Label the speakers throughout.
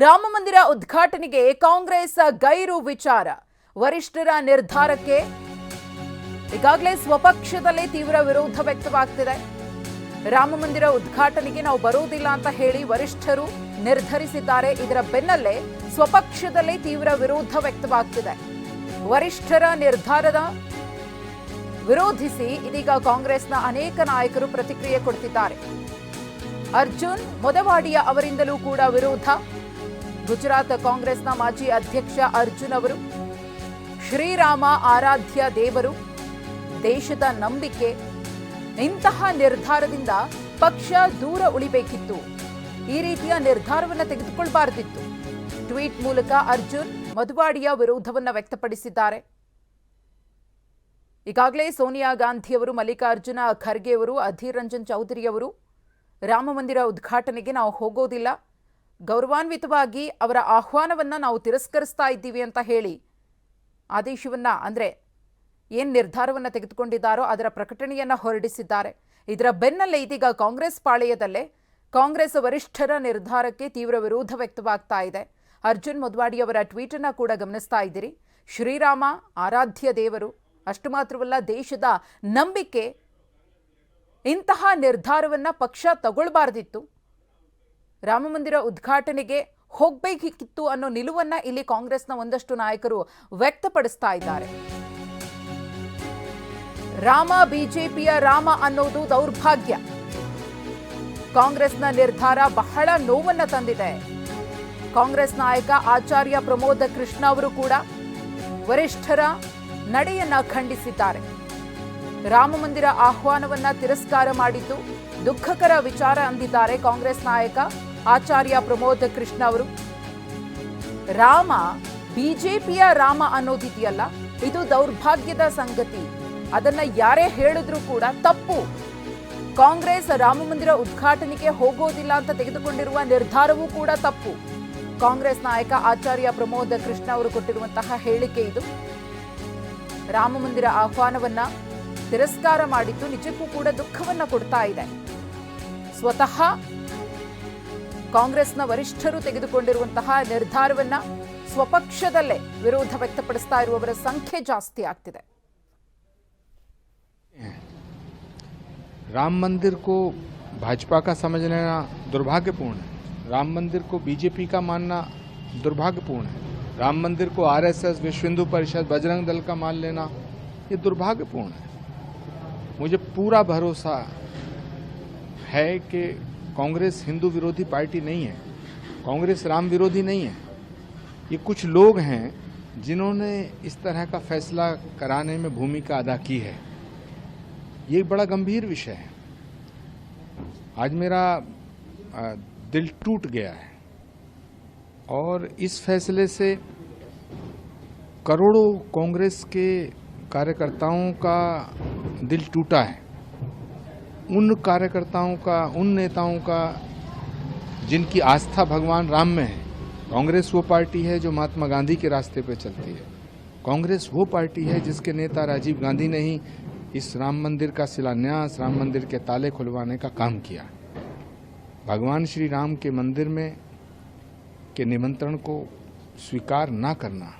Speaker 1: ರಾಮ ಮಂದಿರ ಉದ್ಘಾಟನೆಗೆ ಕಾಂಗ್ರೆಸ್ ಗೈರು ವಿಚಾರ. ವರಿಷ್ಠರ ನಿರ್ಧಾರಕ್ಕೆ ಈಗಾಗಲೇ ಸ್ವಪಕ್ಷದಲ್ಲೇ ತೀವ್ರ ವಿರೋಧ ವ್ಯಕ್ತವಾಗ್ತಿದೆ. ರಾಮ ಮಂದಿರ ಉದ್ಘಾಟನೆಗೆ ನಾವು ಬರೋದಿಲ್ಲ ಅಂತ ಹೇಳಿ ವರಿಷ್ಠರು ನಿರ್ಧರಿಸಿದ್ದಾರೆ. ಇದರ ಬೆನ್ನಲ್ಲೇ ಸ್ವಪಕ್ಷದಲ್ಲೇ ತೀವ್ರ ವಿರೋಧ ವ್ಯಕ್ತವಾಗ್ತಿದೆ. ವರಿಷ್ಠರ ನಿರ್ಧಾರದ ವಿರೋಧಿಸಿ ಇದೀಗ ಕಾಂಗ್ರೆಸ್ನ ಅನೇಕ ನಾಯಕರು ಪ್ರತಿಕ್ರಿಯೆ ಕೊಡ್ತಿದ್ದಾರೆ. ಅರ್ಜುನ್ ಮೊದವಾಡಿಯ ಅವರಿಂದಲೂ ಕೂಡ ವಿರೋಧ. ಗುಜರಾತ್ ಕಾಂಗ್ರೆಸ್ನ ಮಾಜಿ ಅಧ್ಯಕ್ಷ ಅರ್ಜುನ್ ಅವರು, ಶ್ರೀರಾಮ ಆರಾಧ್ಯ ದೇವರು, ದೇಶದ ನಂಬಿಕೆ, ಇಂತಹ ನಿರ್ಧಾರದಿಂದ ಪಕ್ಷ ದೂರ ಉಳಿಬೇಕಿತ್ತು. ಈ ರೀತಿಯ ನಿರ್ಧಾರವನ್ನು ತೆಗೆದುಕೊಳ್ಬಾರ್ದಿತ್ತು. ಟ್ವೀಟ್ ಮೂಲಕ ಅರ್ಜುನ್ ಮಧುವಾಡಿಯ ವಿರೋಧವನ್ನು ವ್ಯಕ್ತಪಡಿಸಿದ್ದಾರೆ. ಈಗಾಗಲೇ ಸೋನಿಯಾ ಗಾಂಧಿಯವರು ಮಲ್ಲಿಕಾರ್ಜುನ ಖರ್ಗೆ ಅವರು, ಅಧೀರ್ ರಂಜನ್ ಚೌಧರಿ ಅವರು ರಾಮ ಮಂದಿರ ಉದ್ಘಾಟನೆಗೆ ನಾವು ಹೋಗೋದಿಲ್ಲ. ಗೌರವಾನ್ವಿತವಾಗಿ ಅವರ ಆಹ್ವಾನವನ್ನ ನಾವು ತಿರಸ್ಕರಿಸ್ತಾ ಇದ್ದೀವಿ ಅಂತ ಹೇಳಿ ಆದೇಶವನ್ನ, ಅಂದರೆ ಏನ್ ನಿರ್ಧಾರವನ್ನ ತೆಗೆದುಕೊಂಡಿದ್ದಾರೋ ಅದರ ಪ್ರಕಟಣೆಯನ್ನ ಹೊರಡಿಸಿದ್ದಾರೆ. ಇದರ ಬೆನ್ನಲ್ಲೇ ಇದೀಗ ಕಾಂಗ್ರೆಸ್ ಪಾಳೆಯದಲ್ಲೇ ಕಾಂಗ್ರೆಸ್ ವರಿಷ್ಠರ ನಿರ್ಧಾರಕ್ಕೆ ತೀವ್ರ ವಿರೋಧ ವ್ಯಕ್ತವಾಗ್ತಾ ಇದೆ. ಅರ್ಜುನ್ ಮೊದ್ವಾಡಿ ಅವರ ಟ್ವೀಟ್ ಅನ್ನ ಕೂಡ ಗಮನಿಸ್ತಾ ಇದ್ದೀರಿ. ಶ್ರೀರಾಮ, ಆರಾಧ್ಯ ದೇವರು, ಅಷ್ಟು ಮಾತ್ರವಲ್ಲ ದೇಶದ ನಂಬಿಕೆ, ಇಂತಹ ನಿರ್ಧಾರವನ್ನ ಪಕ್ಷ ತಗೊಳ್ಬಾರ್ದಿತ್ತು. ರಾಮಮಂದಿರ ಉದ್ಘಾಟನೆಗೆ ಹೋಗಬೇಕಿತ್ತು ಅನ್ನೋ ನಿಲುವನ್ನ ಇಲ್ಲಿ ಕಾಂಗ್ರೆಸ್ನ ಒಂದಷ್ಟು ನಾಯಕರು ವ್ಯಕ್ತಪಡಿಸ್ತಾ ಇದ್ದಾರೆ. ರಾಮ ಬಿಜೆಪಿಯ ರಾಮ ಅನ್ನೋದು ದೌರ್ಭಾಗ್ಯ. ಕಾಂಗ್ರೆಸ್ನ ನಿರ್ಧಾರ ಬಹಳ ನೋವನ್ನ ತಂದಿದೆ. ಕಾಂಗ್ರೆಸ್ ನಾಯಕ ಆಚಾರ್ಯ ಪ್ರಮೋದ ಕೃಷ್ಣ ಅವರು ಕೂಡ ವರಿಷ್ಠರ ನಡೆಯನ್ನ ಖಂಡಿಸಿದ್ದಾರೆ. ರಾಮ ಮಂದಿರ ಆಹ್ವಾನವನ್ನ ತಿರಸ್ಕಾರ ಮಾಡಿದ್ದು ದುಃಖಕರ ವಿಚಾರ ಅಂದಿದ್ದಾರೆ ಕಾಂಗ್ರೆಸ್ ನಾಯಕ ಆಚಾರ್ಯ ಪ್ರಮೋದ್ ಕೃಷ್ಣ ಅವರು. ರಾಮ, ಬಿಜೆಪಿಯ ರಾಮ ಅನ್ನೋದಿದೆಯಲ್ಲ, ಇದು ದೌರ್ಭಾಗ್ಯದ ಸಂಗತಿ. ಅದನ್ನ ಯಾರೇ ಹೇಳಿದ್ರು ಕೂಡ ತಪ್ಪು. ಕಾಂಗ್ರೆಸ್ ರಾಮ ಮಂದಿರ ಉದ್ಘಾಟನೆಗೆ ಹೋಗೋದಿಲ್ಲ ಅಂತ ತೆಗೆದುಕೊಂಡಿರುವ ನಿರ್ಧಾರವೂ ಕೂಡ ತಪ್ಪು. ಕಾಂಗ್ರೆಸ್ ನಾಯಕ ಆಚಾರ್ಯ ಪ್ರಮೋದ್ ಕೃಷ್ಣ ಅವರು ಕೊಟ್ಟಿರುವಂತಹ ಹೇಳಿಕೆ ಇದು. ರಾಮ ಮಂದಿರ ಆಹ್ವಾನವನ್ನ ತಿರಸ್ಕಾರ ಮಾಡಿದ್ದು ನಿಜಕ್ಕೂ ಕೂಡ ದುಃಖವನ್ನ ಕೊಡ್ತಾ ಇದೆ. ಸ್ವತಃ ಕಾಂಗ್ರೆಸ್ನ ವರಿಷ್ಠರು ತೆಗೆದುಕೊಂಡಿರುವಂತಹ ನಿರ್ಧಾರವನ್ನ ಸ್ವಪಕ್ಷದಲ್ಲೇ ವಿರೋಧ ವ್ಯಕ್ತಪಡಿಸ್ತಾ ಇರುವವರ ಸಂಖ್ಯೆ ಜಾಸ್ತಿ ಆಗ್ತಿದೆ
Speaker 2: राम मंदिर को भाजपा का समझना दुर्भाग्यपूर्ण है राम मंदिर को बीजेपी का मानना दुर्भाग्यपूर्ण है राम मंदिर को आरएसएस विश्व हिंदू परिषद बजरंग दल का मान लेना ये दुर्भाग्यपूर्ण है मुझे पूरा भरोसा है कि कांग्रेस हिंदू विरोधी पार्टी नहीं है, कांग्रेस राम विरोधी नहीं है। ये कुछ लोग हैं जिन्होंने इस तरह का फैसला कराने में भूमिका अदा की है। ये बड़ा गंभीर विषय है। आज मेरा दिल टूट गया है। और इस फैसले से करोड़ों कांग्रेस के कार्यकर्ताओं का दिल टूटा है। उन कार्यकर्ताओं का, उन नेताओं का, जिनकी आस्था भगवान राम में है। कांग्रेस वो पार्टी है जो महात्मा गांधी के रास्ते पर चलती है। कांग्रेस वो पार्टी है जिसके नेता राजीव गांधी ने ही इस राम मंदिर का शिलान्यास, राम मंदिर के ताले खुलवाने का काम किया। भगवान श्री राम के मंदिर में के निमंत्रण को स्वीकार ना करना,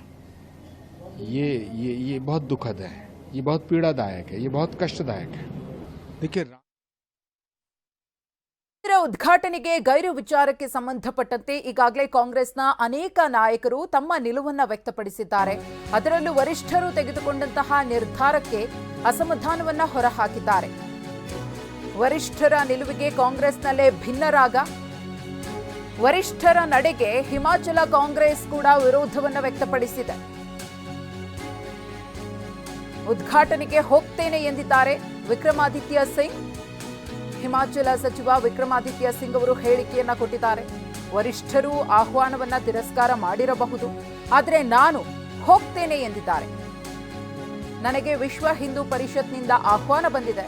Speaker 2: ये ये ये बहुत दुखद है। ये बहुत पीड़ादायक है। ये बहुत कष्टदायक है। देखिए
Speaker 1: ಉದ್ಘಾಟನೆಗೆ ಗೈರು ವಿಚಾರಕ್ಕೆ ಸಂಬಂಧಪಟ್ಟಂತೆ ಈಗಾಗಲೇ ಕಾಂಗ್ರೆಸ್ನ ಅನೇಕ ನಾಯಕರು ತಮ್ಮ ನಿಲುವನ್ನ ವ್ಯಕ್ತಪಡಿಸಿದ್ದಾರೆ. ಅದರಲ್ಲೂ ವರಿಷ್ಠರು ತೆಗೆದುಕೊಂಡಂತಹ ನಿರ್ಧಾರಕ್ಕೆ ಅಸಮಾಧಾನವನ್ನ ಹೊರಹಾಕಿದ್ದಾರೆ. ವರಿಷ್ಠರ ನಿಲುವಿಗೆ ಕಾಂಗ್ರೆಸ್ನಲ್ಲೇ ಭಿನ್ನರಾಗ ವರಿಷ್ಠರ ನಡೆಗೆ ಹಿಮಾಚಲ ಕಾಂಗ್ರೆಸ್ ಕೂಡ ವಿರೋಧವನ್ನ ವ್ಯಕ್ತಪಡಿಸಿದೆ. ಉದ್ಘಾಟನೆಗೆ ಹೋಗ್ತೇನೆ ಎಂದಿದ್ದಾರೆ ವಿಕ್ರಮಾದಿತ್ಯ ಸಿಂಗ್. ಹಿಮಾಚಲ ಸಚಿವ ವಿಕ್ರಮಾದಿತ್ಯ ಸಿಂಗ್ ಅವರು ಹೇಳಿಕೆಯನ್ನ ಕೊಟ್ಟಿದ್ದಾರೆ ವರಿಷ್ಠರು ಆಹ್ವಾನವನ್ನ ತಿರಸ್ಕಾರ ಮಾಡಿರಬಹುದು ಆದರೆ ನಾನು ಹೋಗ್ತೇನೆ ಎಂದಿದ್ದಾರೆ ನನಗೆ ವಿಶ್ವ ಹಿಂದೂ ಪರಿಷತ್ನಿಂದ ಆಹ್ವಾನ ಬಂದಿದೆ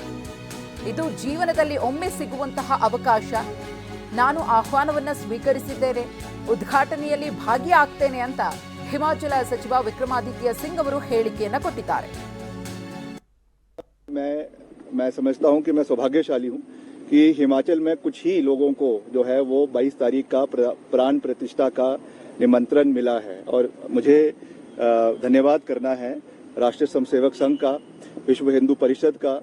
Speaker 1: ಇದು ಜೀವನದಲ್ಲಿ ಒಮ್ಮೆ ಸಿಗುವಂತಹ ಅವಕಾಶ ನಾನು ಆಹ್ವಾನವನ್ನ ಸ್ವೀಕರಿಸಿದ್ದೇನೆ ಉದ್ಘಾಟನೆಯಲ್ಲಿ ಭಾಗಿಯಾಗ್ತೇನೆ ಅಂತ ಹಿಮಾಚಲ ಸಚಿವ ವಿಕ್ರಮಾದಿತ್ಯ ಸಿಂಗ್ ಅವರು ಹೇಳಿಕೆಯನ್ನ ಕೊಟ್ಟಿದ್ದಾರೆ
Speaker 3: मैं मैं समझता हूं कि मैं सौभाग्यशाली हूं कि हिमाचल में कुछ ही लोगों को जो है वो 22 तारीख का प्राण प्रतिष्ठा का निमंत्रण मिला है। और मुझे धन्यवाद करना है राष्ट्रीय स्वयंसेवक संघ का, विश्व हिंदू परिषद का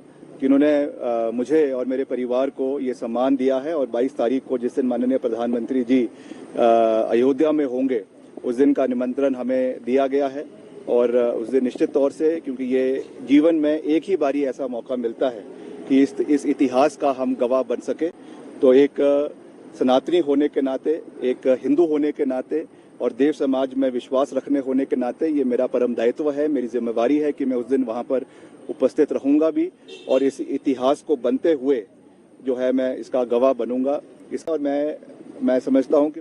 Speaker 3: कि उन्होंने मुझे और मेरे परिवार को ये सम्मान दिया है और 22 तारीख को जिस दिन माननीय प्रधानमंत्री जी अयोध्या में होंगे, उस दिन का निमंत्रण हमें दिया गया है। और उस दिन निश्चित तौर से, क्योंकि ये जीवन में एक ही बारी ऐसा मौका मिलता है कि इस इस इतिहास का हम गवाह बन सके। तो एक सनातनी होने के नाते, एक हिंदू होने के नाते और देव समाज में विश्वास रखने होने के नाते ये मेरा परम दायित्व है, मेरी जिम्मेवारी है कि मैं उस दिन वहाँ पर उपस्थित रहूँगा भी और इस इतिहास को बनते हुए जो है मैं इसका गवाह बनूँगा। इस और मैं मैं समझता हूँ कि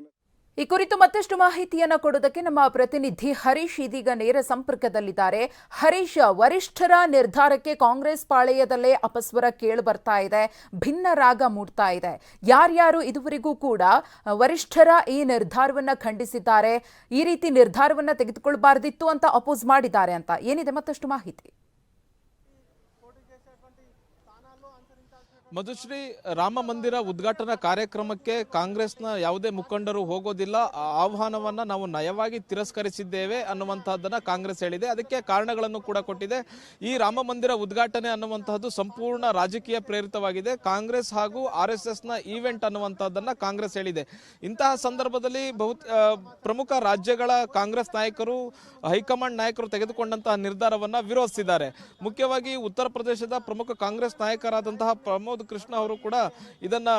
Speaker 1: ಈ ಕುರಿತು ಮತ್ತಷ್ಟು ಮಾಹಿತಿಯನ್ನು ಕೊಡೋದಕ್ಕೆ ನಮ್ಮ ಪ್ರತಿನಿಧಿ ಹರೀಶ್ ಇದೀಗ ನೇರ ಸಂಪರ್ಕದಲ್ಲಿದ್ದಾರೆ. ಹರೀಶ್, ವರಿಷ್ಠರ ನಿರ್ಧಾರಕ್ಕೆ ಕಾಂಗ್ರೆಸ್ ಪಾಳೆಯದಲ್ಲೇ ಅಪಸ್ವರ ಕೇಳಿ ಬರ್ತಾ ಇದೆ, ಭಿನ್ನ ರಾಗ ಮೂಡ್ತಾ ಇದೆ. ಯಾರ್ಯಾರು ಇದುವರೆಗೂ ಕೂಡ ವರಿಷ್ಠರ ಈ ನಿರ್ಧಾರವನ್ನ ಖಂಡಿಸಿದ್ದಾರೆ, ಈ ರೀತಿ ನಿರ್ಧಾರವನ್ನ ತೆಗೆದುಕೊಳ್ಬಾರ್ದಿತ್ತು ಅಂತ ಅಪೋಸ್ ಮಾಡಿದ್ದಾರೆ ಅಂತ ಏನಿದೆ ಮತ್ತಷ್ಟು ಮಾಹಿತಿ?
Speaker 4: ಮಧುಶ್ರೀ, ರಾಮ ಮಂದಿರ ಉದ್ಘಾಟನಾ ಕಾರ್ಯಕ್ರಮಕ್ಕೆ ಕಾಂಗ್ರೆಸ್ನ ಯಾವುದೇ ಮುಖಂಡರು ಹೋಗೋದಿಲ್ಲ. ಆಹ್ವಾನವನ್ನ ನಾವು ನಯವಾಗಿ ತಿರಸ್ಕರಿಸಿದ್ದೇವೆ ಅನ್ನುವಂತಹದ್ದನ್ನ ಕಾಂಗ್ರೆಸ್ ಹೇಳಿದೆ. ಅದಕ್ಕೆ ಕಾರಣಗಳನ್ನು ಕೂಡ ಕೊಟ್ಟಿದೆ. ಈ ರಾಮ ಮಂದಿರ ಉದ್ಘಾಟನೆ ಅನ್ನುವಂತಹದ್ದು ಸಂಪೂರ್ಣ ರಾಜಕೀಯ ಪ್ರೇರಿತವಾಗಿದೆ. ಕಾಂಗ್ರೆಸ್ ಹಾಗೂ ಆರ್ ಎಸ್ ಎಸ್ನ ಈವೆಂಟ್ ಅನ್ನುವಂಥದ್ದನ್ನು ಕಾಂಗ್ರೆಸ್ ಹೇಳಿದೆ. ಇಂತಹ ಸಂದರ್ಭದಲ್ಲಿ ಬಹು ಪ್ರಮುಖ ರಾಜ್ಯಗಳ ಕಾಂಗ್ರೆಸ್ ನಾಯಕರು, ಹೈಕಮಾಂಡ್ ನಾಯಕರು ತೆಗೆದುಕೊಂಡಂತಹ ನಿರ್ಧಾರವನ್ನ ವಿರೋಧಿಸಿದ್ದಾರೆ. ಮುಖ್ಯವಾಗಿ ಉತ್ತರ ಪ್ರದೇಶದ ಪ್ರಮುಖ ಕಾಂಗ್ರೆಸ್ ನಾಯಕರಾದಂತಹ ಪ್ರಮೋದ್ ಕೃಷ್ಣ ಅವರು ಕೂಡ ಇದನ್ನ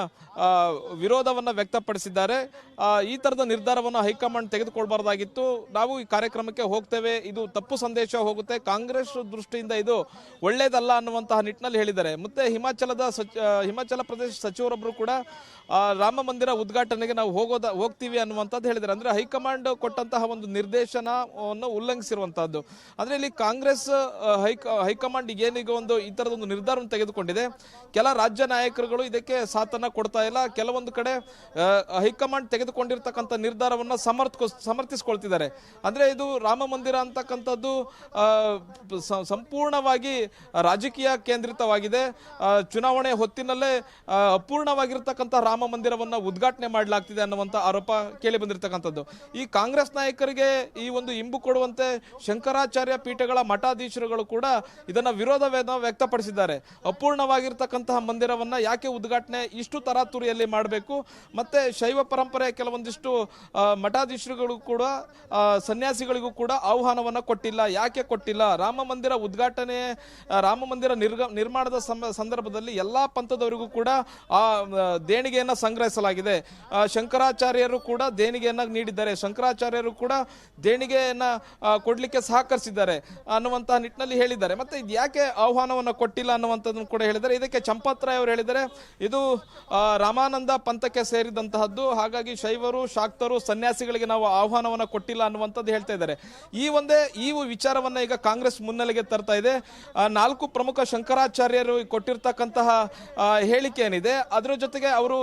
Speaker 4: ವಿರೋಧವನ್ನ ವ್ಯಕ್ತಪಡಿಸಿದ್ದಾರೆ. ಈ ತರದ ನಿರ್ಧಾರವನ್ನು ಹೈಕಮಾಂಡ್ ತೆಗೆದುಕೊಳ್ಬಾರ್ದಾಗಿತ್ತು. ನಾವು ಈ ಕಾರ್ಯಕ್ರಮಕ್ಕೆ ಹೋಗ್ತೇವೆ. ಇದು ತಪ್ಪು ಸಂದೇಶ ಹೋಗುತ್ತೆ. ಕಾಂಗ್ರೆಸ್ ದೃಷ್ಟಿಯಿಂದ ಇದು ಒಳ್ಳೇದಲ್ಲ ಅನ್ನುವಂತಹ ನಿಟ್ಟಿನಲ್ಲಿ ಹೇಳಿದ್ದಾರೆ. ಮತ್ತೆ ಹಿಮಾಚಲದ ಹಿಮಾಚಲ ಪ್ರದೇಶ ಸಚಿವರೊಬ್ಬರು ಕೂಡ ರಾಮ ಮಂದಿರ ಉದ್ಘಾಟನೆಗೆ ನಾವು ಹೋಗೋದ, ಹೋಗ್ತೀವಿ ಅನ್ನುವಂಥದ್ದು ಹೇಳಿದ್ದಾರೆ. ಅಂದ್ರೆ ಹೈಕಮಾಂಡ್ ಕೊಟ್ಟಂತಹ ಒಂದು ನಿರ್ದೇಶನವನ್ನು ಉಲ್ಲಂಘಿಸಿರುವಂತಹದ್ದು ಅಂದ್ರೆ ಇಲ್ಲಿ ಕಾಂಗ್ರೆಸ್ ಹೈಕ, ಹೈಕಮಾಂಡ್ ಏನೀಗ ಒಂದು ಈ ತರದೊಂದು ನಿರ್ಧಾರವನ್ನು ತೆಗೆದುಕೊಂಡಿದೆ. ಕೆಲ ರಾಜ್ಯ ನಾಯಕರುಗಳು ಇದಕ್ಕೆ ಸಾಥನ್ನ ಕೊಡ್ತಾ ಇಲ್ಲ. ಕೆಲವೊಂದು ಕಡೆ ಹೈಕಮಾಂಡ್ ತೆಗೆದುಕೊಂಡಿರ್ತಕ್ಕಂಥ ನಿರ್ಧಾರವನ್ನ ಸಮರ್ಥ ಸಮರ್ಥಿಸ್ಕೊಳ್ತಿದ್ದಾರೆ. ಅಂದರೆ ಇದು ರಾಮ ಮಂದಿರ ಅಂತಕ್ಕಂಥದ್ದು ಸಂಪೂರ್ಣವಾಗಿ ರಾಜಕೀಯ ಕೇಂದ್ರಿತವಾಗಿದೆ. ಚುನಾವಣೆ ಹೊತ್ತಿನಲ್ಲೇ ಅಪೂರ್ಣವಾಗಿರ್ತಕ್ಕಂಥ ರಾಮ ಮಂದಿರವನ್ನು ಉದ್ಘಾಟನೆ ಮಾಡಲಾಗ್ತಿದೆ ಅನ್ನುವಂಥ ಆರೋಪ ಕೇಳಿ ಬಂದಿರತಕ್ಕಂಥದ್ದು. ಈ ಕಾಂಗ್ರೆಸ್ ನಾಯಕರಿಗೆ ಈ ಒಂದು ಇಂಬು ಕೊಡುವಂತೆ ಶಂಕರಾಚಾರ್ಯ ಪೀಠಗಳ ಮಠಾಧೀಶರುಗಳು ಕೂಡ ಇದನ್ನ ವಿರೋಧವೇದ ವ್ಯಕ್ತಪಡಿಸಿದ್ದಾರೆ. ಅಪೂರ್ಣವಾಗಿರ್ತಕ್ಕಂತಹ ಮಂದಿರವನ್ನ ಯಾಕೆ ಉದ್ಘಾಟನೆ ಇಷ್ಟು ತರಾತುರಿಯಲ್ಲಿ ಮಾಡಬೇಕು? ಮತ್ತೆ ಶೈವ ಪರಂಪರೆಯ ಕೆಲವೊಂದಿಷ್ಟು ಮಠಾಧೀಶರುಗಳು ಕೂಡ ಸನ್ಯಾಸಿಗಳಿಗೂ ಕೂಡ ಆಹ್ವಾನವನ್ನ ಕೊಟ್ಟಿಲ್ಲ. ಯಾಕೆ ಕೊಟ್ಟಿಲ್ಲ? ರಾಮ ಮಂದಿರ ಉದ್ಘಾಟನೆ ರಾಮ ಮಂದಿರ ನಿರ್ಗ, ನಿರ್ಮಾಣದ ಸಂದರ್ಭದಲ್ಲಿ ಎಲ್ಲಾ ಪಂಥದವರಿಗೂ ಕೂಡ, ಆ ದೇಣಿಗೆಯನ್ನ ಸಂಗ್ರಹಿಸಲಾಗಿದೆ. ಶಂಕರಾಚಾರ್ಯರು ಕೂಡ ದೇಣಿಗೆಯನ್ನ ನೀಡಿದ್ದಾರೆ. ಶಂಕರಾಚಾರ್ಯರು ಕೂಡ ದೇಣಿಗೆಯನ್ನ ಕೊಡಲಿಕ್ಕೆ ಸಹಕರಿಸಿದ್ದಾರೆ ಅನ್ನುವಂತಹ ನಿಟ್ಟಿನಲ್ಲಿ ಹೇಳಿದ್ದಾರೆ. ಮತ್ತೆ ಇದು ಯಾಕೆ ಆಹ್ವಾನವನ್ನ ಕೊಟ್ಟಿಲ್ಲ ಅನ್ನುವಂಥದ್ದನ್ನು ಕೂಡ ಹೇಳಿದ್ದಾರೆ. ಇದಕ್ಕೆ ಚಂಪತ್ರಾಯ್ ಅವರು ಹೇಳಿದರೆ ಇದು ರಾಮಾನಂದ ಪಂಥಕ್ಕೆ ಸೇರಿದಂತಹದ್ದು. ಹಾಗಾಗಿ ಶೈವರು, ಶಾಕ್ತರು, ಸನ್ಯಾಸಿಗಳಿಗೆ ನಾವು ಆಹ್ವಾನವನ್ನ ಕೊಟ್ಟಿಲ್ಲ ಅನ್ನುವಂಥದ್ದು ಹೇಳ್ತಾ ಇದ್ದಾರೆ. ಈ ಒಂದೇ, ಈ ವಿಚಾರವನ್ನ ಈಗ ಕಾಂಗ್ರೆಸ್ ಮುನ್ನೆಲೆಗೆ ತರ್ತಾ ಇದೆ. ನಾಲ್ಕು ಪ್ರಮುಖ ಶಂಕರಾಚಾರ್ಯರು ಕೊಟ್ಟಿರ್ತಕ್ಕಂತಹ ಹೇಳಿಕೆ ಏನಿದೆ, ಅದರ ಜೊತೆಗೆ ಅವರು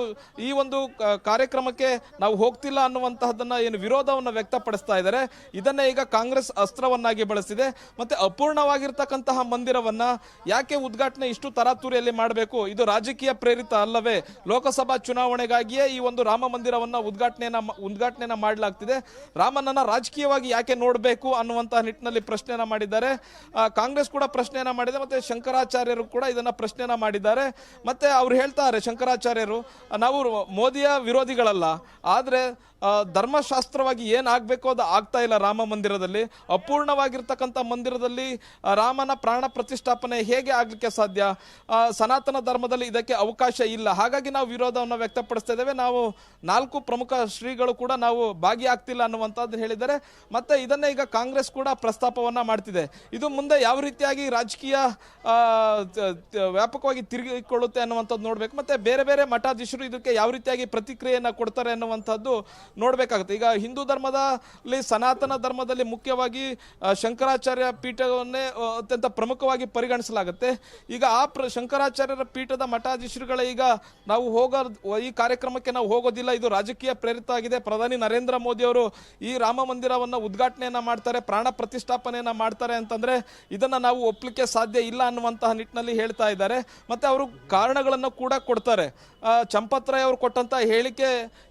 Speaker 4: ಈ ಒಂದು ಕಾರ್ಯಕ್ರಮಕ್ಕೆ ನಾವು ಹೋಗ್ತಿಲ್ಲ ಅನ್ನುವಂತಹದನ್ನ ಏನು ವಿರೋಧವನ್ನು ವ್ಯಕ್ತಪಡಿಸ್ತಾ ಇದ್ದಾರೆ. ಇದನ್ನ ಈಗ ಕಾಂಗ್ರೆಸ್ ಅಸ್ತ್ರವನ್ನಾಗಿ ಬಳಸಿದೆ. ಮತ್ತೆ ಅಪೂರ್ಣವಾಗಿರ್ತಕ್ಕಂತಹ ಮಂದಿರವನ್ನ ಯಾಕೆ ಉದ್ಘಾಟನೆ ಇಷ್ಟು ತರಾತುರಿಯಲ್ಲಿ ಮಾಡಬೇಕು? ರಾಜಕೀಯ ಪ್ರೇರಿತ ಅಲ್ಲವೇ? ಲೋಕಸಭಾ ಚುನಾವಣೆಗಾಗಿಯೇ ಈ ಒಂದು ರಾಮ ಮಂದಿರವನ್ನ ಉದ್ಘಾಟನೆಯನ್ನ ಉದ್ಘಾಟನೆಯನ್ನ ಮಾಡಲಾಗ್ತಿದೆ. ರಾಮನನ್ನ ರಾಜಕೀಯವಾಗಿ ಯಾಕೆ ನೋಡಬೇಕು ಅನ್ನುವಂತಹ ನಿಟ್ಟಿನಲ್ಲಿ ಪ್ರಶ್ನೆಯನ್ನ ಮಾಡಿದ್ದಾರೆ. ಕಾಂಗ್ರೆಸ್ ಕೂಡ ಪ್ರಶ್ನೆಯನ್ನ ಮಾಡಿದೆ, ಮತ್ತೆ ಶಂಕರಾಚಾರ್ಯರು ಕೂಡ ಇದನ್ನ ಪ್ರಶ್ನೆಯನ್ನ ಮಾಡಿದ್ದಾರೆ. ಮತ್ತೆ ಅವ್ರು ಹೇಳ್ತಾರೆ, ಶಂಕರಾಚಾರ್ಯರು, ನಾವು ಮೋದಿಯ ವಿರೋಧಿಗಳಲ್ಲ, ಆದ್ರೆ ಧರ್ಮಶಾಸ್ತ್ರವಾಗಿ ಏನಾಗಬೇಕು ಅದು ಆಗ್ತಾ ಇಲ್ಲ ರಾಮ ಮಂದಿರದಲ್ಲಿ. ಅಪೂರ್ಣವಾಗಿರ್ತಕ್ಕಂಥ ಮಂದಿರದಲ್ಲಿ ರಾಮನ ಪ್ರಾಣ ಪ್ರತಿಷ್ಠಾಪನೆ ಹೇಗೆ ಆಗಲಿಕ್ಕೆ ಸಾಧ್ಯ? ಸನಾತನ ಧರ್ಮದಲ್ಲಿ ಇದಕ್ಕೆ ಅವಕಾಶ ಇಲ್ಲ. ಹಾಗಾಗಿ ನಾವು ವಿರೋಧವನ್ನು ವ್ಯಕ್ತಪಡಿಸ್ತಾ ಇದ್ದೇವೆ. ನಾವು ನಾಲ್ಕು ಪ್ರಮುಖ ಶ್ರೀಗಳು ಕೂಡ ನಾವು ಭಾಗಿಯಾಗ್ತಿಲ್ಲ ಅನ್ನುವಂಥದ್ದು ಹೇಳಿದರೆ ಮತ್ತೆ ಇದನ್ನೇ ಈಗ ಕಾಂಗ್ರೆಸ್ ಕೂಡ ಪ್ರಸ್ತಾಪವನ್ನು ಮಾಡ್ತಿದೆ. ಇದು ಮುಂದೆ ಯಾವ ರೀತಿಯಾಗಿ ರಾಜಕೀಯ ವ್ಯಾಪಕವಾಗಿ ತಿರುಗಿಕೊಳ್ಳುತ್ತೆ ಅನ್ನುವಂಥದ್ದು ನೋಡಬೇಕು. ಮತ್ತೆ ಬೇರೆ ಬೇರೆ ಮಠಾಧೀಶರು ಇದಕ್ಕೆ ಯಾವ ರೀತಿಯಾಗಿ ಪ್ರತಿಕ್ರಿಯೆಯನ್ನು ಕೊಡ್ತಾರೆ ಅನ್ನುವಂಥದ್ದು ನೋಡ್ಬೇಕಾಗುತ್ತೆ. ಈಗ ಹಿಂದೂ ಧರ್ಮದಲ್ಲಿ ಸನಾತನ ಧರ್ಮದಲ್ಲಿ ಮುಖ್ಯವಾಗಿ ಶಂಕರಾಚಾರ್ಯ ಪೀಠವನ್ನೇ ಅತ್ಯಂತ ಪ್ರಮುಖವಾಗಿ ಪರಿಗಣಿಸಲಾಗುತ್ತೆ. ಈಗ ಆ ಪ್ರ, ಶಂಕರಾಚಾರ್ಯರ ಪೀಠದ ಮಠಾಧೀಶರುಗಳ ಈಗ ನಾವು ಹೋಗೋ, ಈ ಕಾರ್ಯಕ್ರಮಕ್ಕೆ ನಾವು ಹೋಗೋದಿಲ್ಲ. ಇದು ರಾಜಕೀಯ ಪ್ರೇರಿತ ಆಗಿದೆ. ಪ್ರಧಾನಿ ನರೇಂದ್ರ ಮೋದಿ ಅವರು ಈ ರಾಮ ಮಂದಿರವನ್ನ ಉದ್ಘಾಟನೆಯನ್ನ ಮಾಡ್ತಾರೆ, ಪ್ರಾಣ ಪ್ರತಿಷ್ಠಾಪನೆಯನ್ನ ಮಾಡ್ತಾರೆ ಅಂತಂದ್ರೆ ಇದನ್ನ ನಾವು ಒಪ್ಪಲಿಕ್ಕೆ ಸಾಧ್ಯ ಇಲ್ಲ ಅನ್ನುವಂತಹ ನಿಟ್ಟಿನಲ್ಲಿ ಹೇಳ್ತಾ ಇದ್ದಾರೆ. ಮತ್ತೆ ಅವರು ಕಾರಣಗಳನ್ನು ಕೂಡ ಕೊಡ್ತಾರೆ. ಚಂಪತ್ರಾಯ್ ಅವರು ಕೊಟ್ಟಂತ ಹೇಳಿಕೆ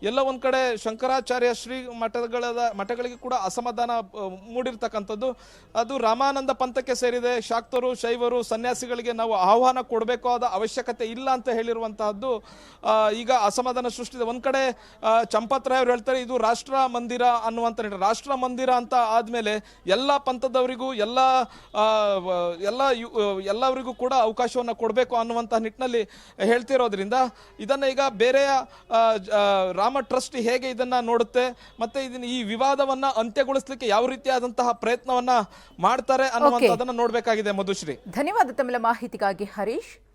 Speaker 4: ಎಲ್ಲ ಒಂದ್ ಕಡೆ ಶಂಕರಾಚಾರ್ಯ ಶ್ರೀ ಮಠಗಳ ಮಠಗಳಿಗೆ ಕೂಡ ಅಸಮಾಧಾನ ಮೂಡಿರ್ತಕ್ಕಂಥದ್ದು. ಅದು ರಾಮಾನಂದ ಪಂಥಕ್ಕೆ ಸೇರಿದೆ. ಶಾಕ್ತರು ಶೈವರು ಸನ್ಯಾಸಿಗಳಿಗೆ ನಾವು ಆಹ್ವಾನ ಕೊಡಬೇಕಾದ ಅವಶ್ಯಕತೆ ಇಲ್ಲ ಅಂತ ಹೇಳಿರುವಂತಹದ್ದು. ಈಗ ಅಸಮಾಧಾನ ಸೃಷ್ಟಿದೆ. ಒಂದ್ ಕಡೆ ಚಂಪತ್ರಾಯ್ ಹೇಳ್ತಾರೆ ಇದು ರಾಷ್ಟ್ರ ಮಂದಿರ ಅನ್ನುವಂಥ ರಾಷ್ಟ್ರ ಮಂದಿರ ಅಂತ ಆದ್ಮೇಲೆ ಎಲ್ಲ ಪಂಥದವರಿಗೂ ಎಲ್ಲ ಎಲ್ಲ ಎಲ್ಲವರಿಗೂ ಕೂಡ ಅವಕಾಶವನ್ನು ಕೊಡಬೇಕು ಅನ್ನುವಂಥ ನಿಟ್ಟಿನಲ್ಲಿ ಹೇಳ್ತಿರೋದ್ರಿಂದ ಇದನ್ನ ಈಗ ಬೇರೆ ಆ, ಜ- ಆ, ರಾಮ ಟ್ರಸ್ಟ್ ಹೇಗೆ ಇದನ್ನ ನೋಡುತ್ತೆ. ಮತ್ತೆ ಇದನ್ನ ಈ ವಿವಾದವನ್ನ ಅಂತ್ಯಗೊಳಿಸಲಿಕ್ಕೆ ಯಾವ ರೀತಿಯಾದಂತಹ ಪ್ರಯತ್ನವನ್ನ ಮಾಡ್ತಾರೆ ಅನ್ನುವಂಥದ್ದನ್ನ ನೋಡ್ಬೇಕಾಗಿದೆ ಮಧುಶ್ರೀ.
Speaker 1: ಧನ್ಯವಾದ ತಮ್ಮ ಮಾಹಿತಿಗಾಗಿ ಹರೀಶ್.